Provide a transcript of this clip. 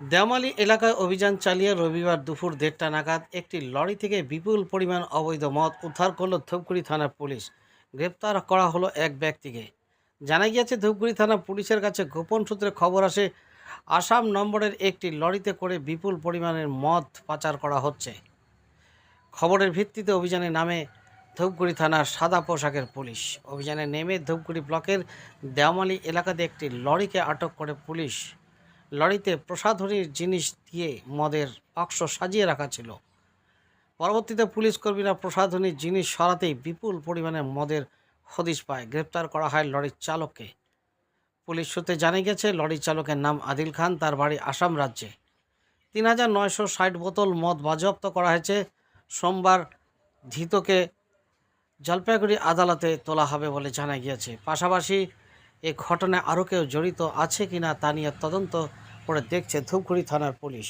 দেওমালি এলাকায় অভিযান চালিয়ে রবিবার দুপুর দেড়টা নাগাদ একটি লরি থেকে বিপুল পরিমাণ অবৈধ মদ উদ্ধার করল ধূপগুড়ি থানার পুলিশ। গ্রেপ্তার করা হলো এক ব্যক্তিকে। জানা গিয়েছে, ধূপগুড়ি থানা পুলিশের কাছে গোপন সূত্রে খবর আসে, আসাম নম্বরের একটি লরিতে করে বিপুল পরিমাণের মদ পাচার করা হচ্ছে। খবরের ভিত্তিতে অভিযানে নামে ধূপগুড়ি থানার সাদা পোশাকের পুলিশ। অভিযানে নেমে ধূপগুড়ি ব্লকের দেওমালি এলাকাতে একটি লরিকে আটক করে পুলিশ। লরিতে প্রসাধনীর জিনিস দিয়ে মদের বাক্স সাজিয়ে রাখা ছিল। পরবর্তীতে পুলিশ কর্মীরা প্রসাধনীর জিনিস সরাতেই বিপুল পরিমাণে মদের হদিশ পায়। গ্রেপ্তার করা হয় লরির চালককে। পুলিশ সূত্রে জানা গেছে, লরির চালকের নাম আদিল খান, তার বাড়ি আসাম রাজ্যে। তিন হাজার নয়শো ষাট বোতল মদ বাজেয়াপ্ত করা হয়েছে। সোমবার ধৃতকে জলপাইগুড়ি আদালতে তোলা হবে বলে জানা গিয়েছে। পাশাপাশি এ ঘটনায় আরও কেউ জড়িত আছে কিনা তা নিয়ে তদন্ত করে দেখছে ধূপগুড়ি থানার পুলিশ।